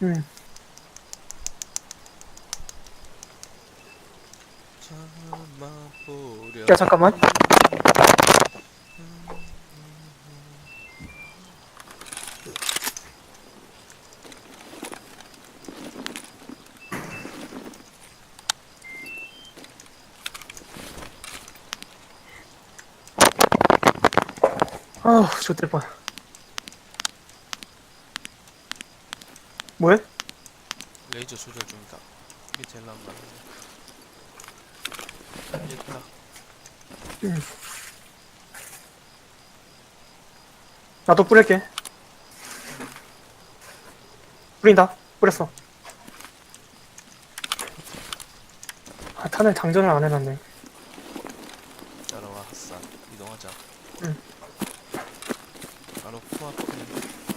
응. 참아보려 야, 잠깐만. 아우, 좋될 뻔. 뭐해? 레이저 조절 중이다 이게 제일 나은 거 됐다 나도 뿌릴게. 뿌린다. 뿌렸어. 아, 탄을 장전을 안 해놨네. 따라와 핫산 이동하자 응. 바로 코앞에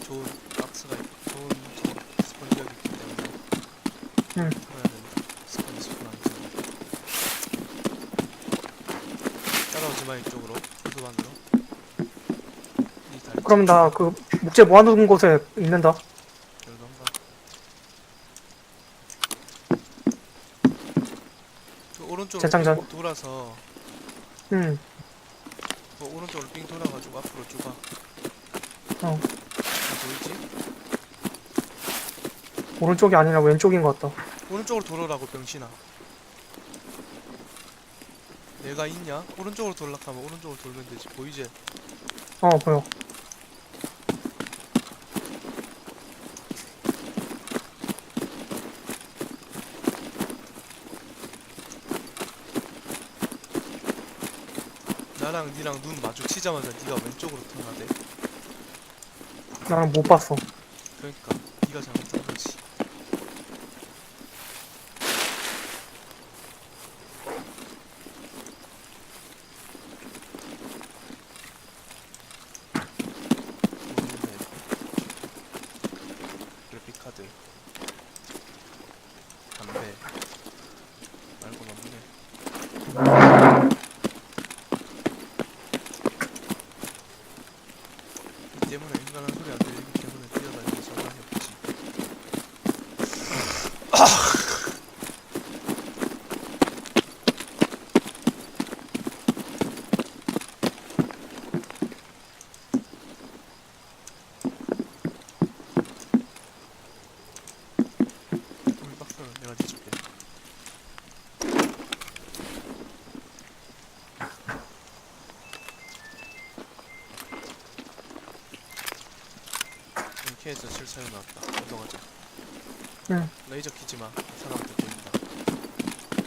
좋은 박스가 있고 좋은 저 스펀지가 있기 때문에 응. 풀어야 된다 스펀지 스펀지 따라오지 마 이쪽으로 도서관으로 이 다리 그럼 나 그 목재 모아놓은 곳에 있는다. 그 오른쪽으로 재창전. 삥 돌아서 응. 그 오른쪽으로 삥 돌아가지고 앞으로 쭉 와. 어. 보이지? 오른쪽이 아니라 왼쪽인 것 같다. 오른쪽으로 돌아라고 병신아. 얘가 있냐? 오른쪽으로 돌락하면 오른쪽으로 돌면 되지. 보이지? 어, 보여. 나랑 니랑 눈 마주치자마자 니가 왼쪽으로 턴하대. 나는 못 봤어. 그러니까 니가 잘못한 거지. 모르겠네. 그래픽 카드, 담배 말고 너무네. 이 때문에 인간한 소리 안 들리기 때문에 뛰어다니는 상관이 없지. 우리 박스는 내가 뒤줄게. 이케에서 실차에 나왔다. 이동하자. 응. 레이저 키지 마. 사람한테 보인다.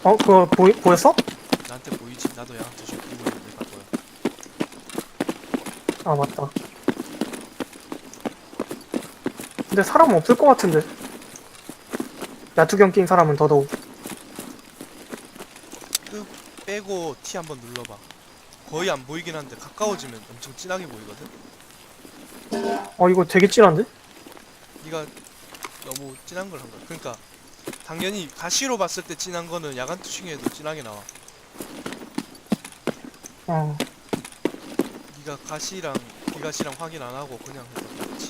어, 그거 보이, 보였어? 나한테 보이지? 나도 얘한테 좀 이거 내가 보여. 아, 맞다. 근데 사람 없을 것 같은데. 야투경 낀 사람은 더더욱. 끄 빼고 T 한번 눌러봐. 거의 안 보이긴 한데 가까워지면 엄청 진하게 보이거든. 어, 이거 되게 진한데? 네가 너무 진한 걸 한 거야. 그러니까 당연히 가시로 봤을 때 진한 거는 야간 투싱해도 진하게 나와. 어, 네가 가시랑 비가시랑 확인 안 하고 그냥 해도 그렇지.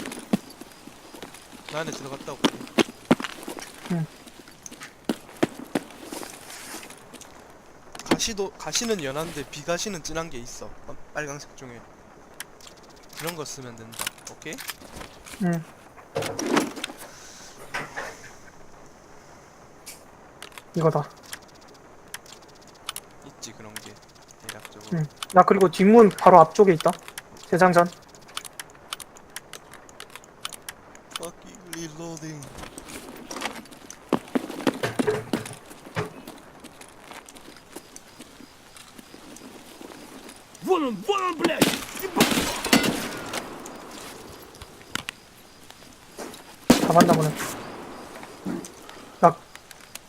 나 안에 들어갔다 올게. 응. 가시도 가시는 연한데 비가시는 진한 게 있어. 어, 빨강색 중에. 그런 거 쓰면 된다. 오케이? 응. 이거다. 있지 그런 게 대략적으로. 응. 나 그리고 뒷문 바로 앞쪽에 있다. 재장전.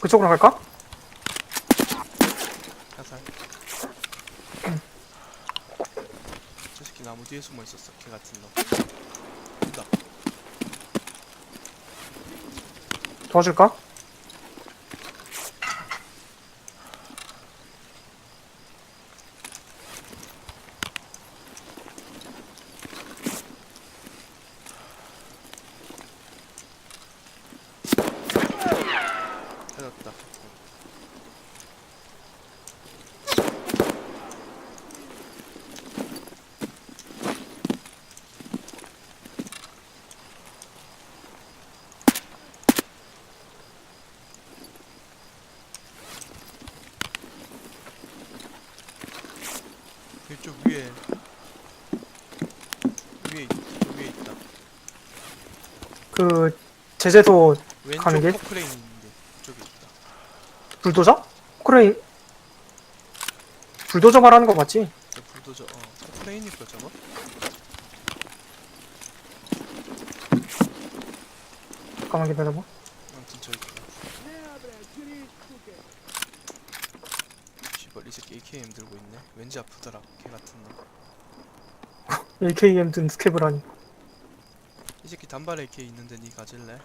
그쪽으로 갈까? 화살. 저 새끼 나무 뒤에 숨어 있었어. 개 같은 놈. 온다. 도와줄까? 저쪽 위에 위에 있, 저 위에 있다. 그 제재소 왼쪽 가는 길? 포크레인 있는데 저기 있다. 불도저? 크레인 불도저 말하는 거 맞지? 저 불도저 어 포크레인일까 저거? 잠깐만 기다려봐 아무튼 저기 있다. 씨발 이 새끼 AKM 들고 있네. 왠지 아프더라. 개 같은 놈. AKM 든 스케브라니 이 새끼 단발 AK 있는데 니 가질래?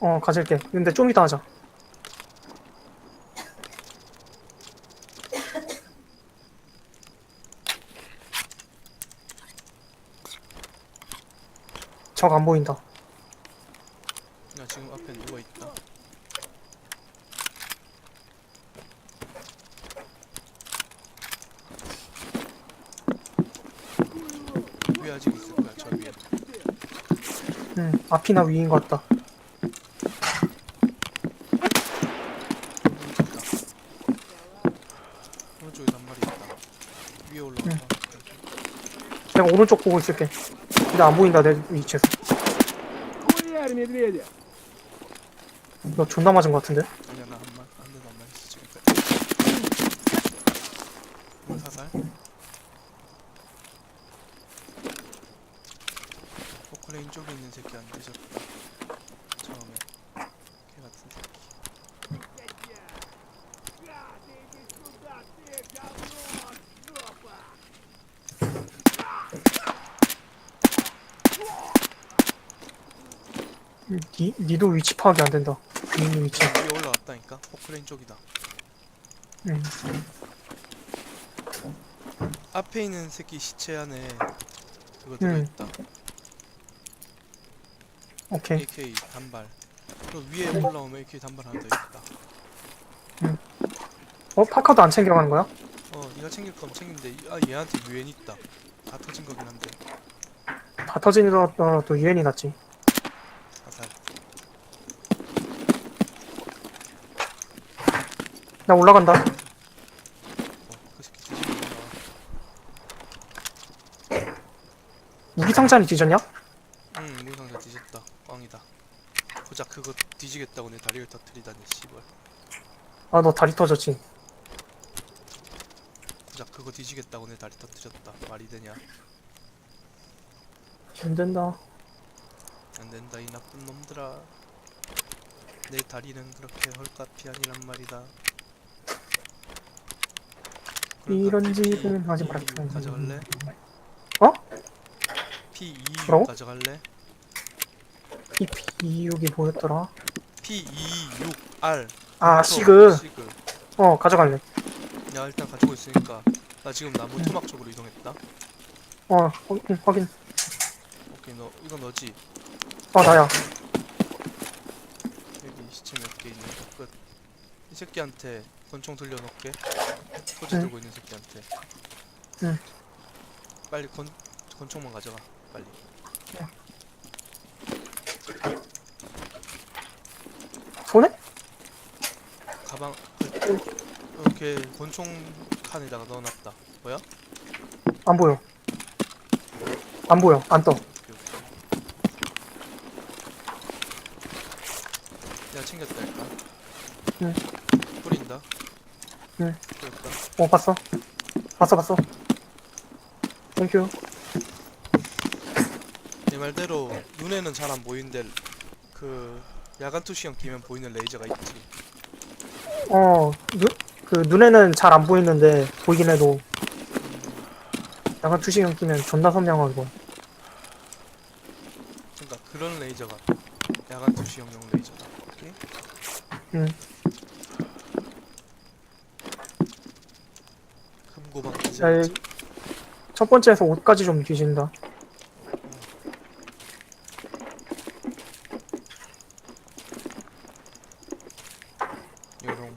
어 가질게 근데 좀 이따 하자 적 안 보인다 나 지금 앞에 누워 있다. 위에 아직 있을 거야 저 위에. 응 앞이나 위인 것 같다. 오른쪽에 단말이 있다. 위에 올라왔다. 그냥 오른쪽 보고 있을게. 근데 안 보인다 내 위치에서. 너 존나 맞은 것 같은데? 아니야 나한마한 대도 안 맞았어 지금. 사살? 포크레인 쪽에 있는 새끼 안 뒤졌다. 처음에 개 같은 새끼. 니, 니도 위치 파악이 안 된다 위인 위치 위에 올라왔다니까 포크레인 쪽이다. 응. 앞에 있는 새끼 시체 안에 그거 응. 들어있다. 오케이 AK 단발. 그 위에 올라오면 AK 단발 하나 더 있다. 어? 파카도 안 챙겨가는 거야? 어, 네가 챙길 거면 챙긴데 이- 아 얘한테 유엔 있다. 다 터진 거긴 한데 다 터지더라도 유엔이 낫지 사살. 나 올라간다 어, 그 새끼 뒤지는 거야. 무기 상자니 뒤졌냐? 응, 무상자 뒤졌다. 꽝이다. 고작 그거 뒤지겠다고 내 다리를 터뜨리다니 씨발. 아 너 다리 터졌지 고작 그거 뒤지겠다고 내 다리 터뜨렸다. 말이 되냐? 안 된다 안 된다 이 나쁜 놈들아. 내 다리는 그렇게 헐값이 아니란 말이다. 이런 그러니까 짓은 하지 P26 말아라. 가져갈래? 어? P26 뭐라고? 가져갈래? PP26이 뭐였더라? P26R 아 시그. 시그. 어 가져갈래. 야 일단 가지고 있으니까. 나 지금 나무 토막 쪽으로 이동했다. 어 어, 응, 확인. 오케이 너 이거 너지? 어 나야. 여기 시체 몇 개 있는 거 끝. 이 새끼한테 권총 들려놓게. 소지 응. 들고 있는 새끼한테. 응. 빨리 권, 권총만 가져가 빨리 손에? 가방 이렇게 권총 칸에다가 넣어놨다 뭐야? 안 보여 안 보여 안떠 오케이, 오케이. 야 챙겼다 일단 응. 뿌린다 응. 뿌렸다 어 봤어 봤어 봤어 땡큐 내 말대로 눈에는 잘 안 보이는데 그 야간 투시형 끼면 보이는 레이저가 있지. 어그 눈에는 잘 안 보이는데 보이긴 해도 약간 투시경 끼면 존나 선명하고. 그러니까 그런 레이저가 야간 투시형용 레이저다. 오케이? 응. 금고방 야, 기자지? 첫 번째에서 옷까지 좀 뒤진다 요런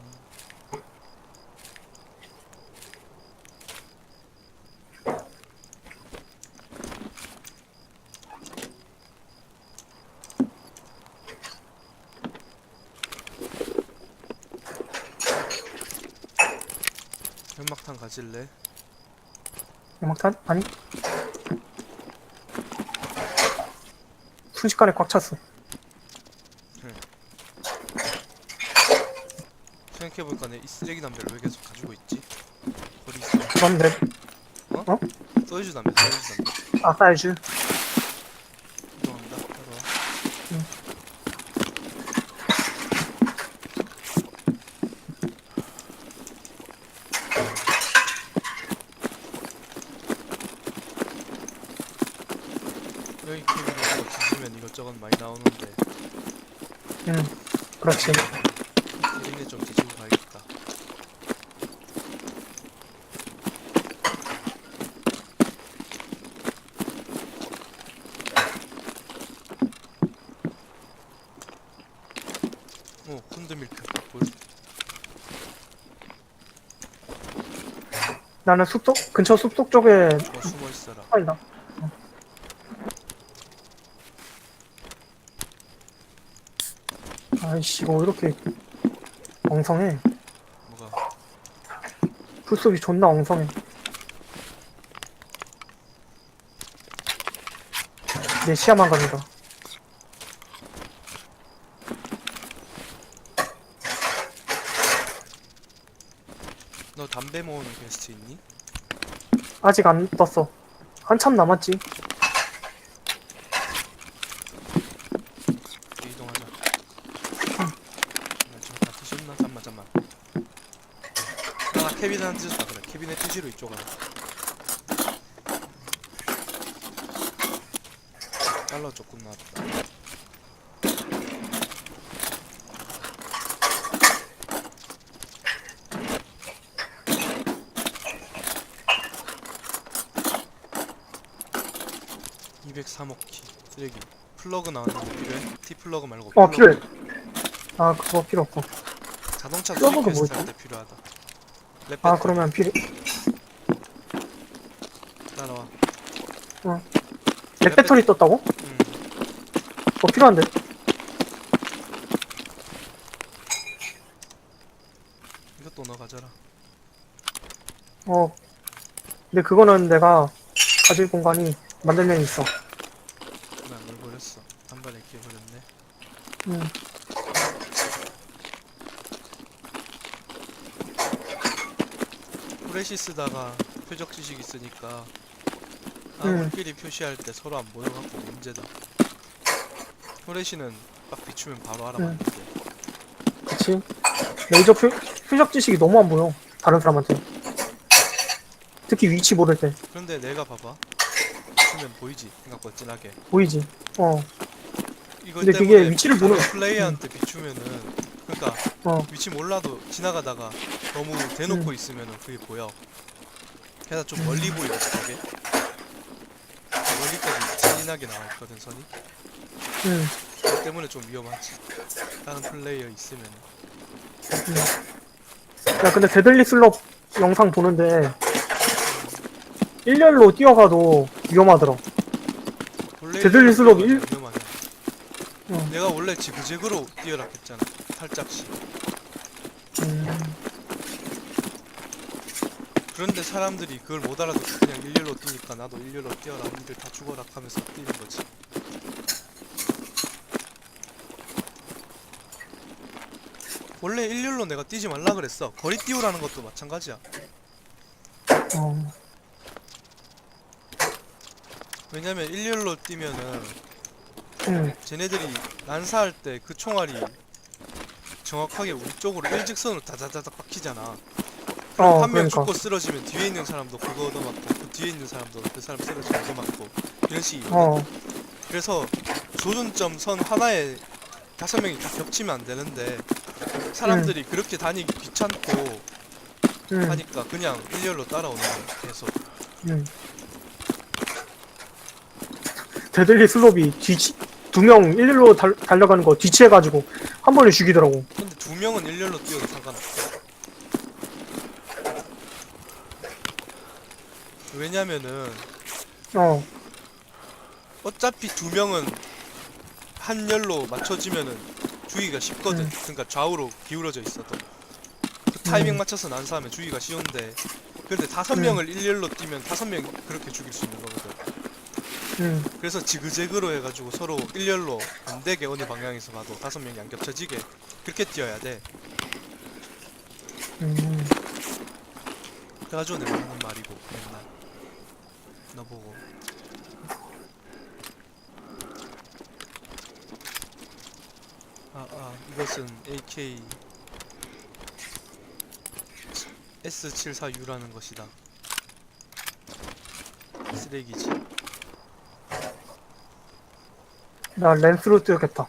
연막탄 가질래? 연막탄? 아니 순식간에 꽉 찼어 생각해보니까 내 이 쓰레기 담배를 왜 계속 가지고 있지? 있어? 그럼 내 소유주 담배 소유주 담배 아 사이즈 이동합니다 따라와 여기 캐비넷 뒤지면 이것저것 많이 나오는데 응. 그렇지. 캐비넷 좀 뒤지고 가야겠다. 오 콘드 밀크 볼 나는 숲속 근처 숲속 쪽에 뭐 숨어 있어라. 아니다 아이씨 이거 왜 이렇게 엉성해. 뭐가 풀숲이 존나 엉성해. 내 시야만 갑니다. 너 담배 모으는 퀘스트 있니? 아직 안 떴어. 한참 남았지 이제 이동하자 나 지금 다 드셨나? 잠만 잠만 아 캐비넷 안 드셨다 그래. 캐비넷 드시러 이쪽 와라 달러 조금 나왔다 (203억) 키. 쓰레기. 플러그 나왔는데 필요해? T 플러그 말고 어. 필요해. 아 그거 필요 없고. 자동차 수리 퀘스트 뭐지? 할때 필요하다 랩 아 그러면 필요 따라와. 내 배터리 떴다고? 응. 뭐 필요한데. 이것도 너 가져라. 어. 근데 그거는 내가 가질 공간이 만들면 있어. 나뭘 버렸어. 한 발에 끼어 버렸네. 음. 프레시 쓰다가 표적 지식 있으니까 음. 아군끼리 표시할 때 서로 안 보여갖고 문제다. 프레시는 딱 비추면 바로 음. 알아맞는데. 그치? 레이저 표, 표적 지식이 너무 안 보여 다른 사람한테. 특히 위치 모를 때. 그런데 내가 봐봐. 비추면 보이지? 생각보다 진하게. 보이지? 어. 이거 근데 때문에 그게 위치를 보는- 다른 플레이어한테 비추면은 그러니까 어. 위치 몰라도 지나가다가 너무 대놓고 음. 있으면 은 그게 보여. 게다가 좀 멀리 보이거든 그게. 멀리까지 진하게 나와 있거든 선이. 음. 그렇기 때문에 좀 위험하지. 다른 플레이어 있으면은. 야 근데 데들리 슬롭 영상 보는데 일렬로 뛰어가도 위험하더라 데들리 슬롭 일- 위험하냐. 어. 내가 원래 지그재그로 뛰어라 했잖아. 살짝씩. 음. 그런데 사람들이 그걸 못 알아듣고 그냥 일렬로 뛰니까 나도 일렬로 뛰어라 니들 다 죽어라 하면서 뛰는 거지 원래 일렬로 내가 뛰지 말라 그랬어 거리 띄우라는 것도 마찬가지야 어. 왜냐면 일렬로 뛰면은 음. 쟤네들이 난사할 때 그 총알이 정확하게 우리 쪽으로 일직선으로 다다다닥 박히잖아. 어 한명 그러니까. 죽고 쓰러지면 뒤에 있는 사람도 그거 얻어맞고 그 뒤에 있는 사람도 그 사람 쓰러지면 얻어맞고 이런 식이거든. 어. 그래서 조준점 선 하나에 다섯 명이 다 겹치면 안 되는데 사람들이 그렇게 다니기 귀찮고 음. 하니까 그냥 일렬로 따라오는 거야 계속. 음. 데들리 슬롭이 뒤치 두 명 일렬로 달, 달려가는 거 뒤치해가지고 한 번에 죽이더라고 두 명은 일렬로 뛰어도 상관없어 왜냐면은 어 어차피 두 명은 한 열로 맞춰지면은 주기가 쉽거든. 음. 그러니까 좌우로 기울어져 있어도 그 타이밍 음. 맞춰서 난사하면 주기가 쉬운데 근데 다섯 음. 명을 일렬로 뛰면 다섯 명 그렇게 죽일 수 있는 거거든. 음. 그래서 지그재그로 해가지고 서로 일렬로 안 되게 어느 방향에서 봐도 다섯 명이 안 겹쳐지게 그렇게 뛰어야 돼. 음. 그래가지고 내가 하는 말이고 맨날 너 보고 아, 아 이것은 AK S74U라는 것이다 쓰레기지 나 렌스로 뛰었겠다.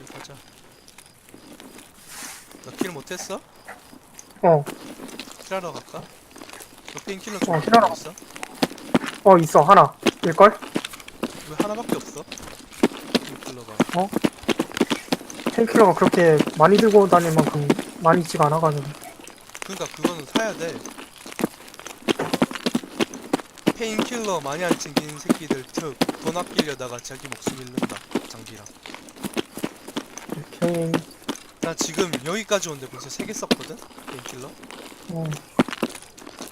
여기 가자 너 킬 못했어? 어. 킬하러 갈까? 너 페인킬러 어, 좀 킬하러 있어? 어, 있어. 하나. 일걸? 왜 하나밖에 없어? 페인킬러가 페 인킬러가 그렇게 많이 들고 다닐 만큼 많이 있지가 않아가지고. 그러니까 그거는 사야 돼. 페인킬러 많이 안 챙기는 새끼들 특 돈 아끼려다가 자기 목숨 잃는다 장비랑. 페인, 나 지금 여기까지 온데 벌써 세 개 썼거든 페인킬러. 어.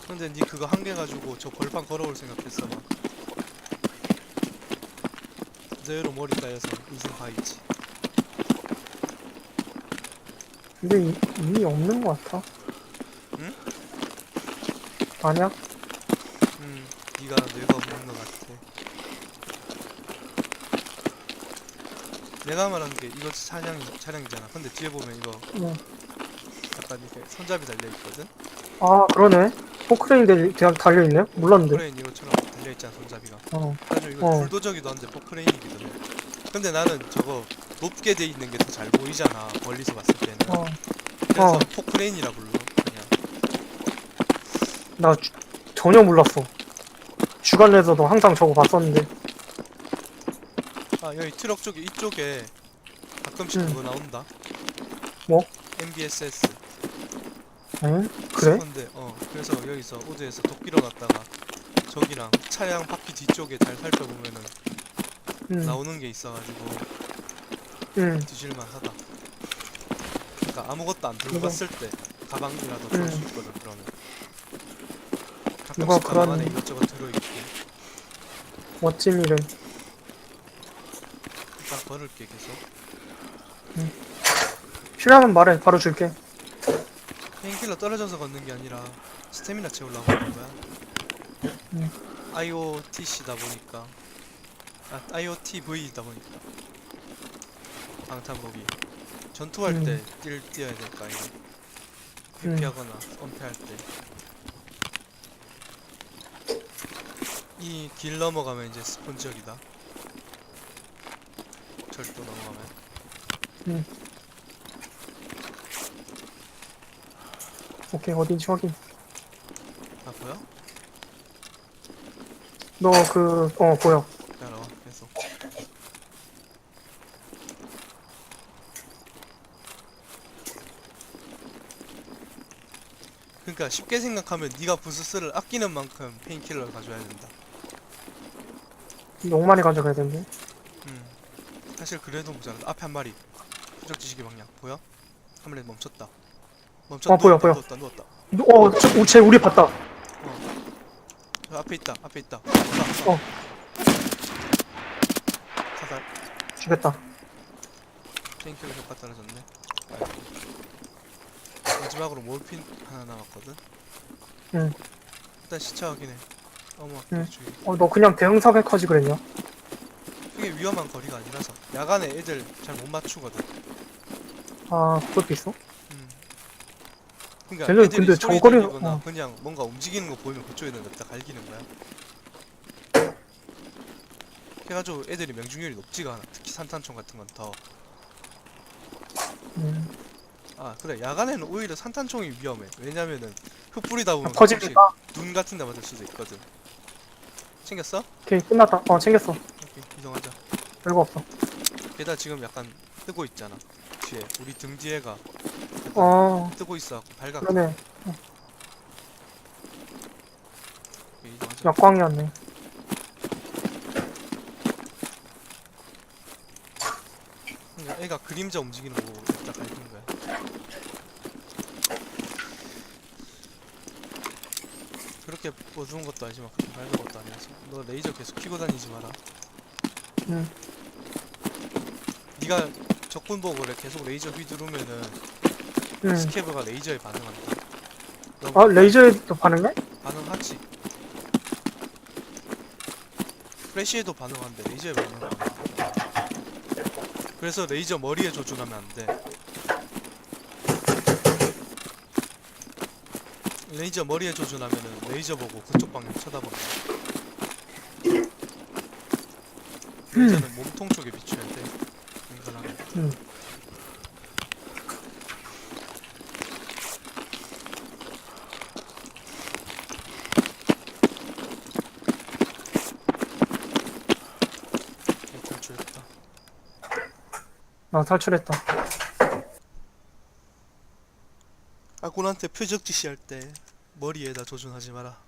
근데 니 그거 한 개 가지고 저 벌판 걸어올 생각했어 막. 그대로 머리 따여서 인생 하이지. 근데 이, 이미 없는 것 같아. 응? 아니야? 음, 니가 뇌가 없는 것 같아. 내가 말한 게 이거 차량 차량이잖아. 근데 뒤에 보면 이거 어. 약간 이렇게 손잡이 달려 있거든. 아, 그러네. 포크레인 대, 대, 달려 있네? 몰랐는데. 포크레인 이거처럼 달려 있잖아 손잡이가. 어. 아주 이거 어. 불도저기도 한데 포크레인이거든. 근데 나는 저거 높게 돼 있는 게 더 잘 보이잖아. 멀리서 봤을 때는. 어. 그래서 어. 포크레인이라 불러. 그냥. 나 주- 전혀 몰랐어. 주간에서도 항상 저거 봤었는데. 아 여기 트럭 쪽에 이쪽에 가끔씩 음. 그거 나온다. 뭐? MBSS. 응? 그래? 근데 어 그래서 여기서 우드에서 도끼로 갔다가 저기랑 차량 바퀴 뒤쪽에 잘 살펴보면은 응. 나오는 게 있어가지고 응. 뒤질만 하다. 그러니까 아무것도 안 들고 갔을 때 가방이라도 들을 수 음. 있거든 그러면. 누가 가끔씩 가방 그런- 안에 이것저것 들어있고 멋진 일을. 일단 걸을게 계속. 필요하면 말해. 바로 줄게. 페인킬러 떨어져서 걷는 게 아니라 스태미나 채우려고 하는 거야. 음. IoTC다 보니까 아 IoTV다 보니까 방탄복이 전투할 음. 때 뛸 뛰어야 될 거 아니야. 음. 회피하거나 엄폐할 때. 이 길 넘어가면 이제 스폰 지역이다. 절도 넘어가면. 오케이. 어딘지 확인. 아 보여? 너 그, 어, 보여. 따라와 계속. 그러니까 쉽게 생각하면 네가 부스스를 아끼는 만큼 페인킬러를 가져야 된다. 너무 많이 가져가야 되는데. 음. 사실 그래도 모자란다. 앞에 한 마리. 후적 지식의 방향 보여? 한 마리 멈췄다. 멈췄다. 어, 보여, 보여. 누웠다, 누웠다. 어, 저, 쟤 우리 봤다. 어. 저 앞에 있다. 앞에 있다. 쏴, 쏴. 어. 사살. 죽였다. 페인킬러 효과 떨어졌네. 아이고. 마지막으로 몰핀 하나 남았거든. 응. 일단 시차 확인해. 어머, 응. 주의. 어, 너 그냥 대응 사격하지 그랬냐? 그게 위험한 거리가 아니라서 야간에 애들 잘 못 맞추거든. 아, 그것도 있어? 음. 쟤는 애들이 근데 소리 들리거나 어. 그냥 뭔가 움직이는 거 보이면 그쪽에다 냅다 갈기는 거야. 그래가지고 애들이 명중률이 높지가 않아. 특히 산탄총 같은 건 더. 음. 아 그래 야간에는 오히려 산탄총이 위험해 왜냐면은 흙 뿌리다 보면 가끔씩 퍼지니까. 눈 같은 데 맞을 수도 있거든 챙겼어? 오케이 끝났다. 어 챙겼어. 오케이 이동하자 별거 없어. 게다 지금 약간 뜨고 있잖아 뒤에 우리 등 뒤에가 어 뜨고 있어 밝아 그러네. 오케이, 이동하자 역광이었네. 그러니까 애가 그림자 움직이는 거 진짜 밝은 거야 그렇게 어두운 것도 아니지만 그렇게 밝은 것도 아니어서 너 레이저 계속 켜고 다니지 마라. 응. 네가 적군 보고 그래 계속 레이저 휘두르면은 응. 스케브가 레이저에 반응한다. 너 아 레이저에도 반응해? 반응하지. 플래시에도 반응하는데 레이저에 반응한다. 그래서 레이저 머리에 조준하면 안 돼. 레이저 머리에 조준하면은 레이저 보고 그쪽 방향 쳐다본다. 레이저는 몸통 쪽에 비춰야 돼. 인간하면. 응. 탈출했다. 아 탈출했다. 아군한테 표적 지시할 때 머리에다 조준하지 마라.